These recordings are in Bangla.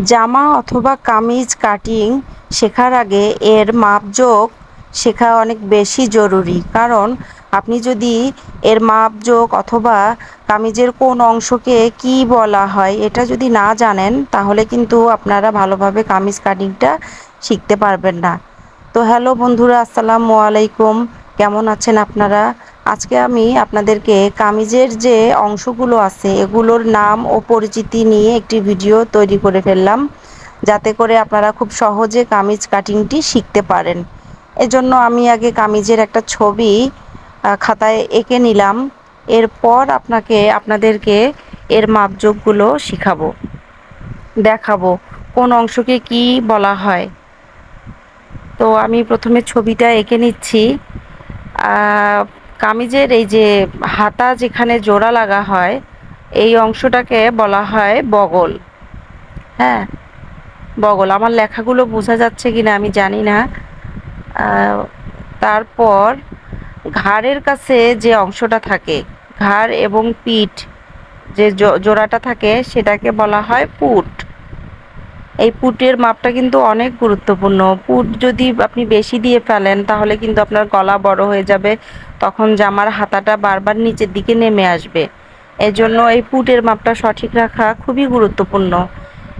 জামা অথবা কামিজ কাটিং শেখার আগে এর মাপজোক শেখা অনেক বেশি জরুরি। কারণ আপনি যদি এর মাপজোক অথবা কামিজের কোন অংশকে কি বলা হয় এটা যদি না জানেন, তাহলে কিন্তু আপনারা ভালোভাবে কামিজ কাটিংটা শিখতে পারবেন না। তো হ্যালো বন্ধুরা, আসসালামু আলাইকুম। কেমন আছেন আপনারা? আজকে আমি আপনাদেরকে কামিজের যে অংশগুলো আছে, এগুলোর নাম ও পরিচিতি নিয়ে একটি ভিডিও তৈরি করে ফেললাম, যাতে করে আপনারা খুব সহজে কামিজ কাটিংটি শিখতে পারেন। এজন্য আমি আগে কামিজের একটা ছবি খাতায় এঁকে নিলাম। এরপর আপনাকে, আপনাদেরকে এর মাপযোগগুলো শিখাবো। দেখাবো কোন অংশকে কি বলা হয়। তো আমি প্রথমে ছবিটা এঁকে নিচ্ছি। কামিজের এই যে হাতা যেখানে জোড়া লাগা হয়, এই অংশটাকে বলা হয় বগল। হ্যাঁ বগল। আমার লেখাগুলো বোঝা যাচ্ছে কি না আমি জানি না। তারপর ঘাড়ের কাছে যে অংশটা থাকে, ঘাড় এবং পিঠ যে জোড়াটা থাকে, সেটাকে বলা হয় পুট। এই পুটের মাপটা কিন্তু অনেক গুরুত্বপূর্ণ। পুট যদি আপনি বেশি দিয়ে ফেলেন, তাহলে কিন্তু আপনার গলা বড় হয়ে যাবে, তখন জামার হাতাটা বারবার নিচের দিকে নেমে আসবে। এজন্য এই পুটের মাপটা সঠিক রাখা খুবই গুরুত্বপূর্ণ।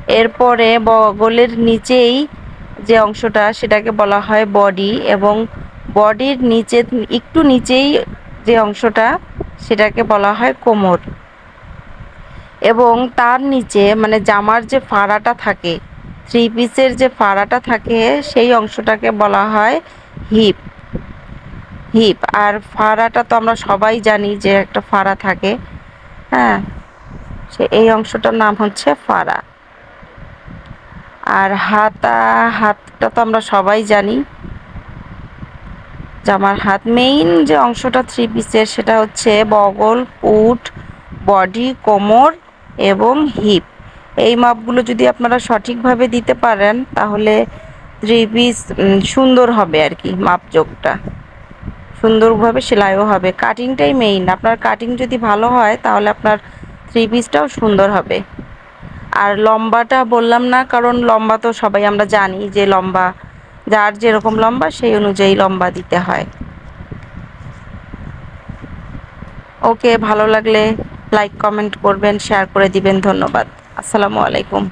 এরপরে বগলের নিচেই যে অংশটা, সেটাকে বলা হয় বডি এবং বডির নিচে একটু নিচেই যে অংশটা, সেটাকে বলা হয় কোমর। এবং তার নিচে মানে জামার যে ফাড়াটা থাকে থ্রি পিসের যে ফাড়াটা থাকে, সেই অংশটাকে বলা হয় হিপ হিপ আর ফাড়াটা তো আমরা সবাই জানি যে একটা ফাড়া থাকে হ্যাঁ? সে এই অংশটার নাম হচ্ছে ফাড়া। আর হাতা, হাতটা তো আমরা সবাই জানি। জামার হাত মেইন যে অংশটা থ্রি পিসের সেটা হচ্ছে বগল পুট বডি কোমর এবং হিপ। এই মাপগুলো যদি আপনারা সঠিকভাবে দিতে পারেন, তাহলে থ্রি পিস সুন্দর হবে আর কি মাপযোগটা। সুন্দরভাবে সেলাইও হবে। কাটিংটাই মেইন আপনার কাটিং যদি ভালো হয়, তাহলে আপনার থ্রি পিসটাও সুন্দর হবে। আর লম্বাটা বললাম না, কারণ লম্বা তো সবাই আমরা জানি যে লম্বা, যার যেরকম লম্বা, সেই অনুযায়ী লম্বা দিতে হয়। ওকে, ভালো লাগলে লাইক কমেন্ট করবেন শেয়ার করে দিবেন ধন্যবাদ। আসসালামু আলাইকুম।